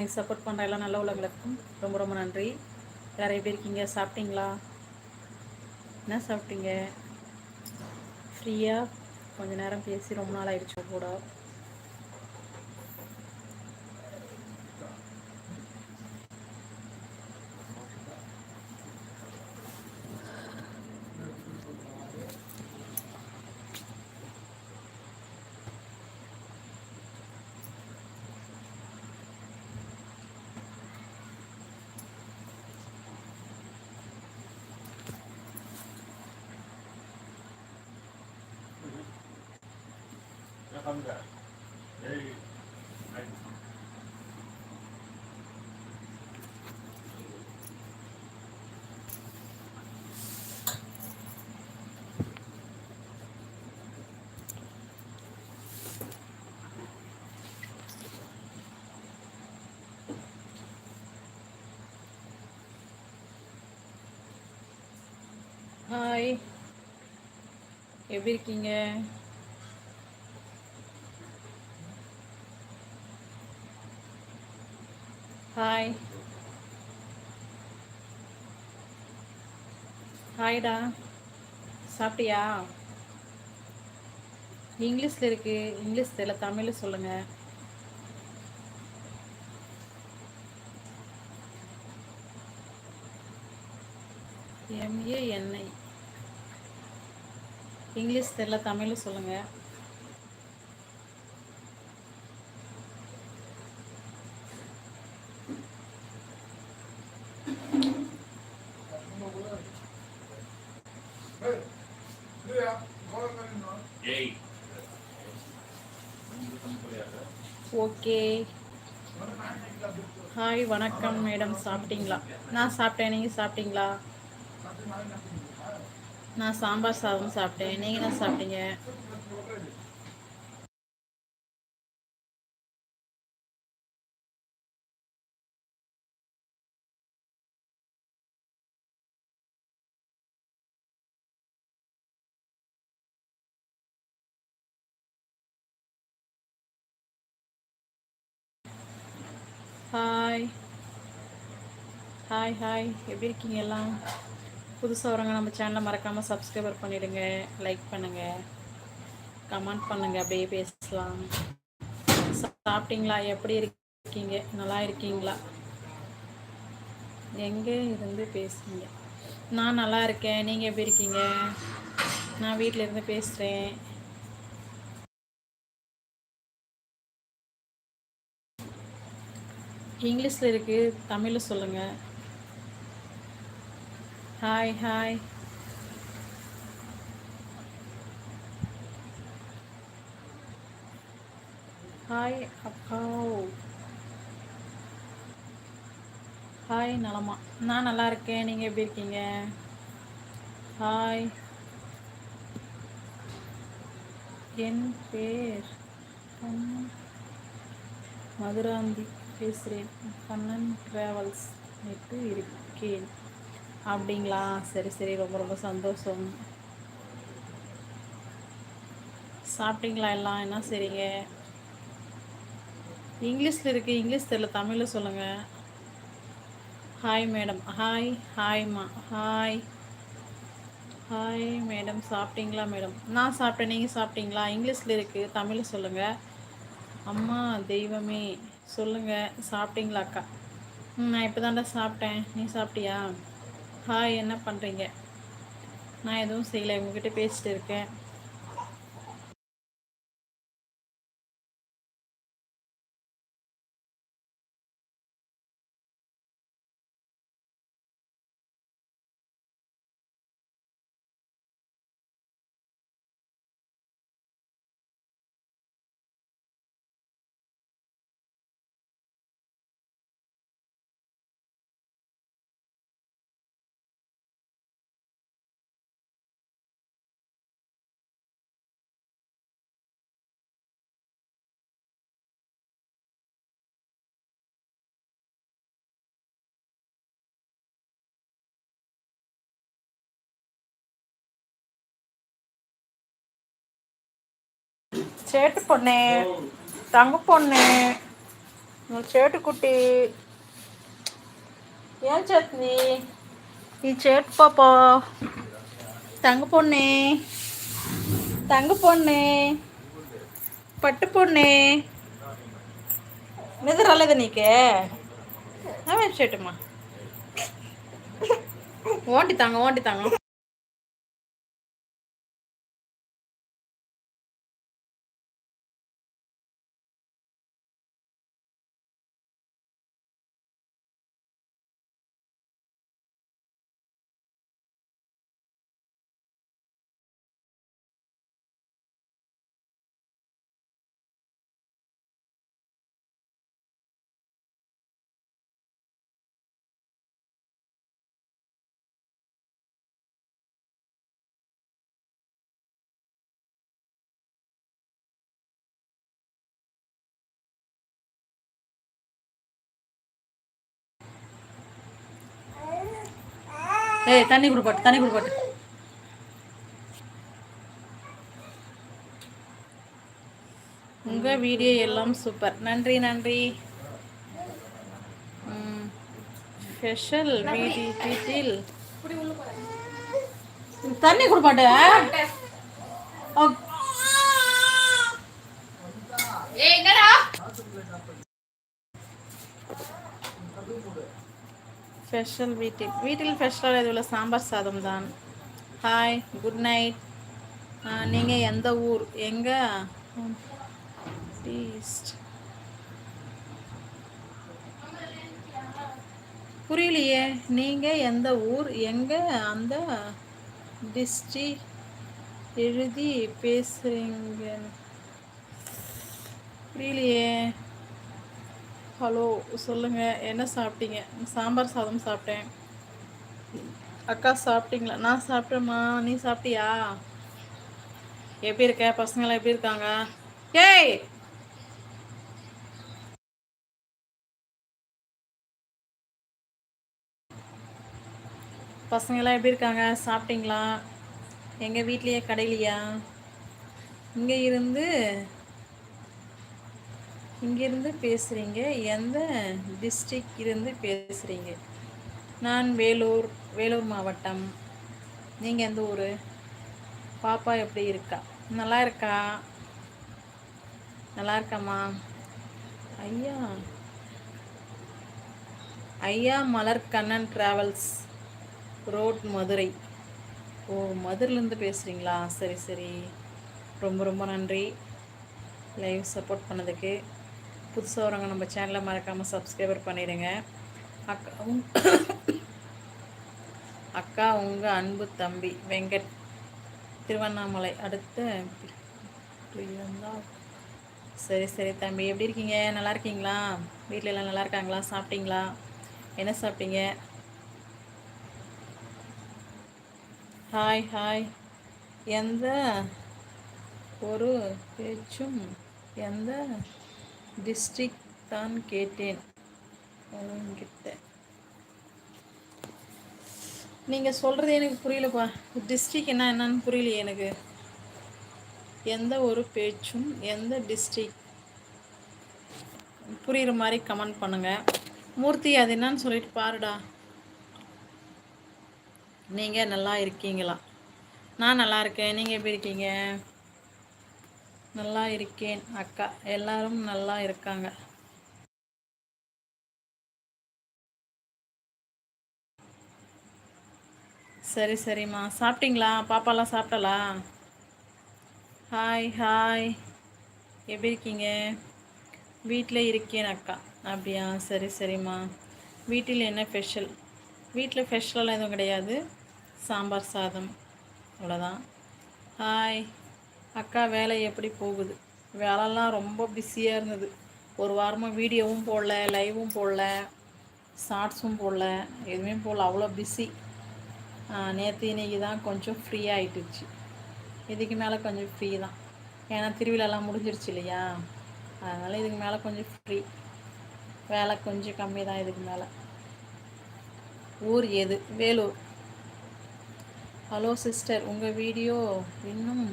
எனக்கு சப்போர்ட் பண்ணுற எல்லாம் நல்ல உலகங்களுக்கும் ரொம்ப ரொம்ப நன்றி. வேறு எப்படி இருக்கீங்க? சாப்பிட்டீங்களா? என்ன சாப்பிட்டீங்க? ஃப்ரீயாக கொஞ்ச நேரம் பேசி ரொம்ப நாள் ஆயிடுச்சு கூட. ஹாய் எப்படி இருக்கீங்க? ஹாய் ஹாய்டா சாப்பிட்டியா? இங்கிலீஷில் இருக்கு. இங்கிலீஷ் தெரியல. தமிழில் சொல்லுங்கள் எம்ஏஎன்ஐ இங்கிலீஷ் தெரியல. தமிழில் சொல்லுங்கள் ஓகே ஹாய் வணக்கம் மேடம் சாப்பிட்டீங்களா? நான் சாப்பிட்டேன் நீங்கள் சாப்பிட்டீங்களா? நான் சாம்பார் சாதம் சாப்பிட்டேன். நீங்கள் என்ன சாப்பிட்டீங்க? ஹாய் ஹாய் ஹாய் எப்படி இருக்கீங்க எல்லாம்? புதுசாக வரவங்க நம்ம சேனலை மறக்காமல் சப்ஸ்கிரைபர் பண்ணிவிடுங்க லைக் பண்ணுங்கள் கமெண்ட் பண்ணுங்கள் அப்படியே பேசலாம். சாப்பிட்டீங்களா? எப்படி இருக்கீங்க? நல்லா இருக்கீங்களா? எங்கே இருந்து பேசுங்க நான் நல்லா இருக்கேன். நீங்கள் எப்படி இருக்கீங்க? நான் வீட்டில் இருந்து பேசுகிறேன் இங்கிலீஷில் இருக்குது தமிழில் சொல்லுங்கள் ஹாய் ஹாய் ஹாய் அக்கா. ஹாய் நலமா. நான் நல்லா இருக்கேன். நீங்கள் எப்படி இருக்கீங்க? ஹாய் என் பேர்? மதுராந்தி. பேசுகிறேன் கண்ணன் ட்ராவல்ஸ் நேற்று இருக்கேன். அப்படிங்களா? சரி சரி. ரொம்ப ரொம்ப சந்தோஷம். சாப்பிட்டீங்களா எல்லாம்? என்ன சரிங்க இங்கிலீஷில் இருக்குது இங்கிலீஷ் தெரியல. தமிழில் சொல்லுங்கள் ஹாய் மேடம் ஹாய் ஹாய்மா ஹாய் ஹாய் மேடம் சாப்பிட்டீங்களா மேடம் நான் சாப்பிட்டேன். நீங்கள் சாப்பிட்டீங்களா? இங்கிலீஷில் இருக்குது தமிழில் சொல்லுங்கள் அம்மா தெய்வமே. சொல்லுங்கள் சாப்பிட்டீங்களா அக்கா? நான் இப்போ தாண்டா சாப்பிட்டேன். நீ சாப்பிட்டியா? ஹாய் என்ன பண்ணுறீங்க நான் எதுவும் செய்யலை உங்ககிட்ட பேசிட்டு இருக்கேன். சேட்டு பொண்ணு தங்க பொண்ணு சேட்டுக்குட்டி ஏன் சட்னி ఈ చేటు పాప தங்க பொண்ணு தங்க பொண்ணு పట్టు పొన్నే నిద్ర రాలేదా నీకే అవే చెట్టుమ్మా ఓంటి తాంగ ఓంటి తాంగ ஏய் தண்ணி கொடுப்பாட்டு தண்ணி குடுப்பாட்டு உங்கள் வீடியோ எல்லாம் சூப்பர். நன்றி நன்றி. ஸ்பெஷல் வீடி வீட்டில். தண்ணி குடுப்பாட்டு ஸ்பெஷல் வீட்டில் வீட்டில் ஸ்பெஷலாக இது உள்ள சாம்பார் சாதம் தான் ஹாய் குட் நைட் நீங்கள் எந்த ஊர் எங்கே டீஸ்ட் புரியலையே நீங்கள் எந்த ஊர் எங்கே அந்த டிஸ்ட்ரி எழுதி பேசுகிறீங்க புரியலையே ஹலோ சொல்லுங்கள் என்ன சாப்பிட்டீங்க? சாம்பார் சாதம் சாப்பிட்டேன். அக்கா சாப்பிட்டீங்களா? நான் சாப்பிட்டேம்மா. நீ சாப்பிட்டியா? எப்படி இருக்க? பசங்களாம் எப்படி இருக்காங்க? ஏய்! பசங்களாம் எப்படி இருக்காங்க? சாப்பிட்டீங்களா? எங்கள் வீட்லேயே கடையிலையா? இங்கே இருந்து இங்கேருந்து பேசுகிறீங்க எந்த டிஸ்ட்ரிக் இருந்து பேசுகிறீங்க நான் வேலூர் வேலூர் மாவட்டம். நீங்கள் எந்த ஊர்? பாப்பா எப்படி இருக்கா? நல்லா இருக்கா? நல்லா இருக்காம்மா. ஐயா. ஐயா மலர் கண்ணன் ட்ராவல்ஸ் ரோட் மதுரை. ஓ மதுரையிலேருந்து பேசுகிறீங்களா சரி சரி. ரொம்ப ரொம்ப நன்றி. லைவ் சப்போர்ட் பண்ணதுக்கு. புதுசாக வரவங்க நம்ம சேனலை மறக்காமல் சப்ஸ்கிரைபர் பண்ணிடுங்க. அக்கா அக்கா உங்கள் அன்பு தம்பி வெங்கட் திருவண்ணாமலை. அடுத்த சரி சரி தம்பி எப்படி இருக்கீங்க? நல்லா இருக்கீங்களா? வீட்டில் எல்லாம் நல்லா இருக்காங்களா? சாப்பிட்டீங்களா? என்ன சாப்பிட்டீங்க? ஹாய் ஹாய் எந்த ஒரு பேச்சும் எந்த டிஸ்ட்ரிக் தான் கேட்டேன். உங்ககிட்ட. நீங்கள் சொல்கிறது எனக்கு புரியலப்பா. டிஸ்ட்ரிக் என்ன என்னன்னு புரியலையே எனக்கு. எந்த ஒரு பேச்சும் எந்த டிஸ்ட்ரிக் புரிகிற மாதிரி கமெண்ட் பண்ணுங்கள் மூர்த்தி அது என்னன்னு சொல்லிட்டு பாருடா. நீங்கள் நல்லா இருக்கீங்களா? நான் நல்லா இருக்கேன். நீங்கள் எப்படி இருக்கீங்க? நல்லா இருக்கேன் அக்கா. எல்லாரும் நல்லா இருக்காங்க. சரி சரிம்மா. சாப்பிட்டீங்களா? பாப்பாலாம் சாப்பிட்டலா? ஹாய் ஹாய் எப்படி இருக்கீங்க? வீட்டில் இருக்கேன் அக்கா. அப்படியா? சரி சரிம்மா. வீட்டில் என்ன ஸ்பெஷல் வீட்டில் ஸ்பெஷலெலாம் எதுவும் கிடையாது. சாம்பார் சாதம். அவ்வளோதான் ஹாய் அக்கா வேலை எப்படி போகுது? வேலைலாம் ரொம்ப பிஸியாக இருந்தது. ஒரு வாரமாக வீடியோவும் போடல லைவும் போடல ஷார்ட்ஸும் போடல எதுவுமே போடல. அவ்வளோ பிஸி நேற்று இன்னைக்கு தான் கொஞ்சம் ஃப்ரீயாக ஆகிட்டுச்சு இதுக்கு மேலே கொஞ்சம் ஃப்ரீ தான். ஏன்னா திருவிழாலாம் முடிஞ்சிருச்சு இல்லையா? அதனால் இதுக்கு மேலே கொஞ்சம் ஃப்ரீ வேலை கொஞ்சம் கம்மி தான் இதுக்கு மேலே. ஊர் எது? வேலூர். ஹலோ சிஸ்டர் உங்கள் வீடியோ இன்னும்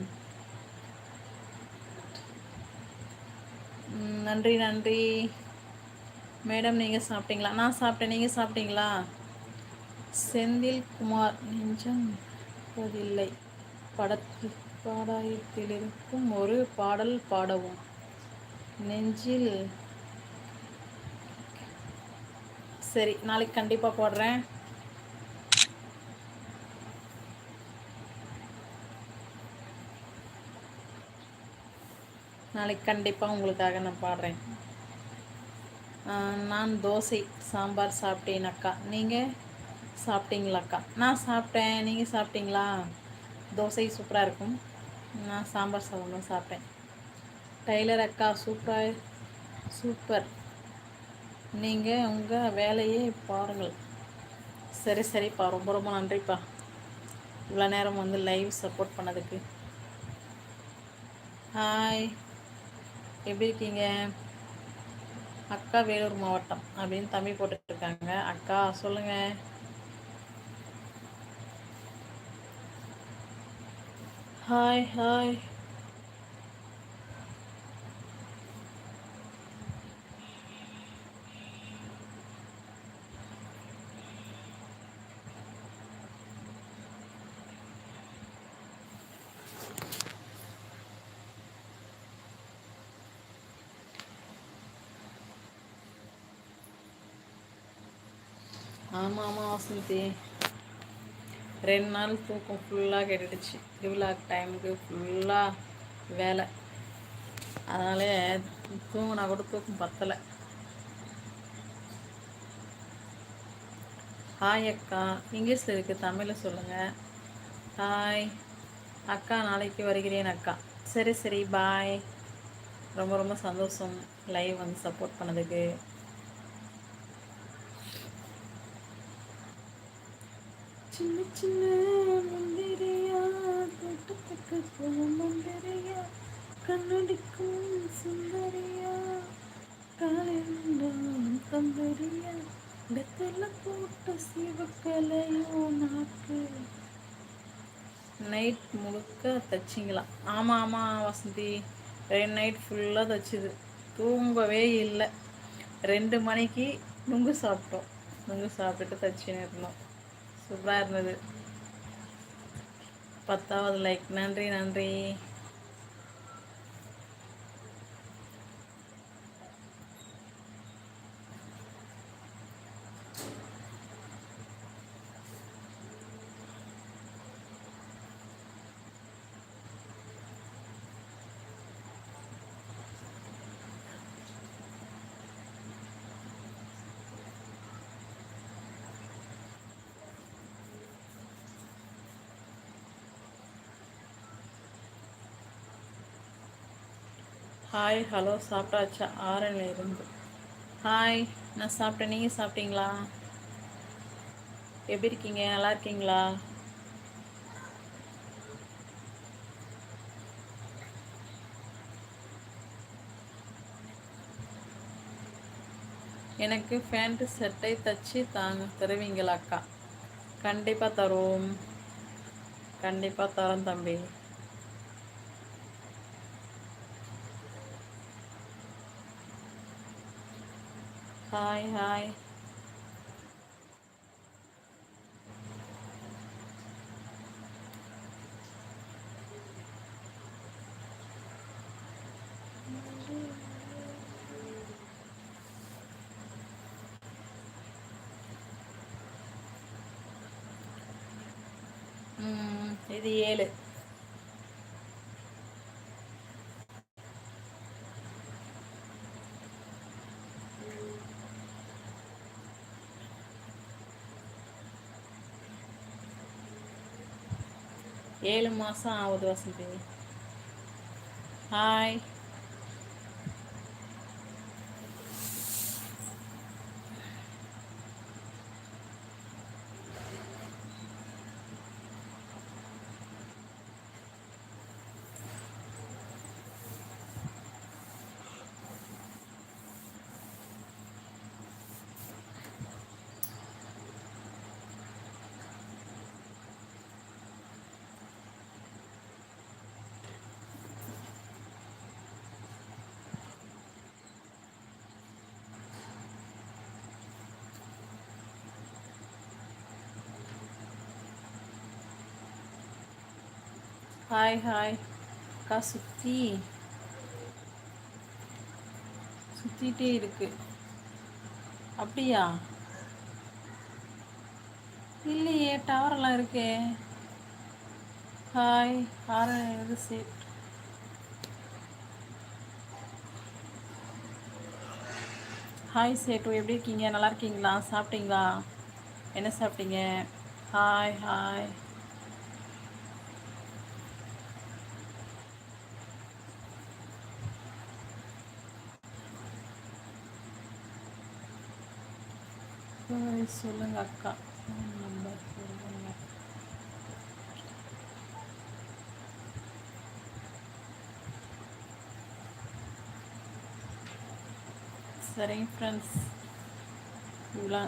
நன்றி நன்றி. மேடம் நீங்கள் சாப்பிட்டீங்களா? நான் சாப்பிட்டேன். நீங்கள் சாப்பிட்டீங்களா? செந்தில் குமார் நெஞ்சம் இருப்பதில்லை படத்தில் பாடாயத்தில் இருக்கும் ஒரு பாடல் பாடவும். நெஞ்சில். சரி நாளைக்கு கண்டிப்பாக போடுறேன். நாளைக்கு கண்டிப்பாக உங்களுக்காக நான் பாடுறேன். நான் தோசை சாம்பார் சாப்பிட்டேன் அக்கா. நீங்கள் சாப்பிட்டீங்களாக்கா நான் சாப்பிட்டேன். நீங்கள் சாப்பிட்டீங்களா? தோசை சூப்பராக இருக்கும். நான் சாம்பார் சாதம் தான் சாப்பிட்டேன். டைலர் அக்கா சூப்பராக சூப்பர். நீங்கள் உங்கள் வேலையை பாருங்கள். சரி சரிப்பா. ரொம்ப ரொம்ப நன்றிப்பா. இவ்வளோ நேரம் வந்து லைவ் சப்போர்ட் பண்ணதுக்கு. ஹாய் எப்படி இருக்கீங்க? அக்கா வேலூர் மாவட்டம் அப்படின்னு தம்பி போட்டுட்டு இருக்காங்க அக்கா சொல்லுங்க. ஹாய் ஹாய் ஆமாம் ஆமாம் வசந்தி ரெண்டு நாள் தூக்கம் ஃபுல்லாக கெட்டுடுச்சு. திருவிழா டைமுக்கு ஃபுல்லாக வேலை. அதனாலே தூங்கினா கூட தூக்கம் பத்தலை. ஹாய் அக்கா. இங்கிலீஷில் இருக்குது தமிழில் சொல்லுங்கள் ஹாய் அக்கா நாளைக்கு வருகிறேன் அக்கா. சரி சரி பாய் ரொம்ப ரொம்ப சந்தோஷம். லைவ் வந்து சப்போர்ட் பண்ணதுக்கு. சின்ன சின்ன மந்திரியா தோட்டத்துக்கு மந்திரியா கண்ணடிக்கும் சுந்தரியா காலையில் தந்தரியா இடத்துல போட்ட சிவக்கலையோ நாக்கு. நைட் முழுக்க தைச்சிங்களா? ஆமாம் ஆமாம் வசந்தி. ரெண்டு நைட் ஃபுல்லாக தைச்சிது. தூங்கவே இல்லை. ரெண்டு மணிக்கு நுங்கு சாப்பிட்டோம். நுங்கு சாப்பிட்டுட்டு தைச்சின்னு இருந்தோம். சூப்பராக இருந்தது. பத்தாவது லைக் நன்றி நன்றி. ஹாய் ஹலோ சாப்பிட்டாச்சா? ஆரணில் இருந்து. ஹாய் நான் சாப்பிட்டேன். நீங்கள் சாப்பிட்டீங்களா? எப்படி இருக்கீங்க? நல்லா இருக்கீங்களா? எனக்கு ஃபேண்ட்டு செட்டை தச்சு தாங்க தருவீங்களாக்கா? கண்டிப்பாக தருவோம். கண்டிப்பாக தரோம் தம்பி. ஹாய் ஹாய் இது ஏழு ஏழு மாதம் ஆகுது வசந்தி. ஹாய் ஹாய் ஹாய் அக்கா சுற்றி சுற்றிட்டே இருக்கு. அப்படியா? இல்லையே டவரெல்லாம் இருக்கே. ஹாய் ஆர இது சேட் ஹாய் சேட்டு எப்படி இருக்கீங்க? நல்லா இருக்கீங்களா? சாப்பிட்டீங்களா? என்ன சாப்பிட்டீங்க? ஹாய் ஹாய் சொல்லுங்க அக்கா. நம்பர் சொல்லுங்க. சரிங்க ஃப்ரெண்ட்ஸ் இவ்வளோ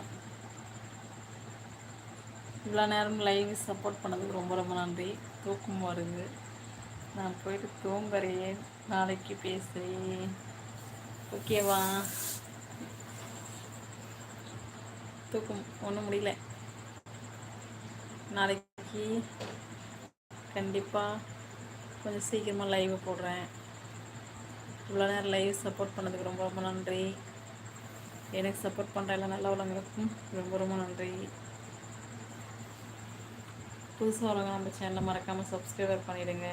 இவ்வளோ நேரம் லைவ் சப்போர்ட் பண்ணதுக்கு ரொம்ப ரொம்ப நன்றி. தூக்கம் வருது. நான் போயிட்டு தூங்குறேன். நாளைக்கு பேசுகிறேன் ஓகேவா தூக்கம். ஒன்றும் முடியல. நாளைக்கு கண்டிப்பாக கொஞ்சம் சீக்கிரமாக லைவ் போடுறேன். இவ்வளோ நேரம் லைவ் சப்போர்ட் பண்ணதுக்கு ரொம்ப ரொம்ப நன்றி. எனக்கு சப்போர்ட் பண்ணுற எல்லாம் நல்ல உள்ளவங்களுக்கும் ரொம்ப ரொம்ப நன்றி. புதுசாக உள்ளவங்க நம்ம சேனலை மறக்காமல் சப்ஸ்கிரைபர் பண்ணிவிடுங்க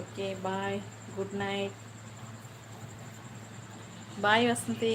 okay bye good night bye Vasanthi.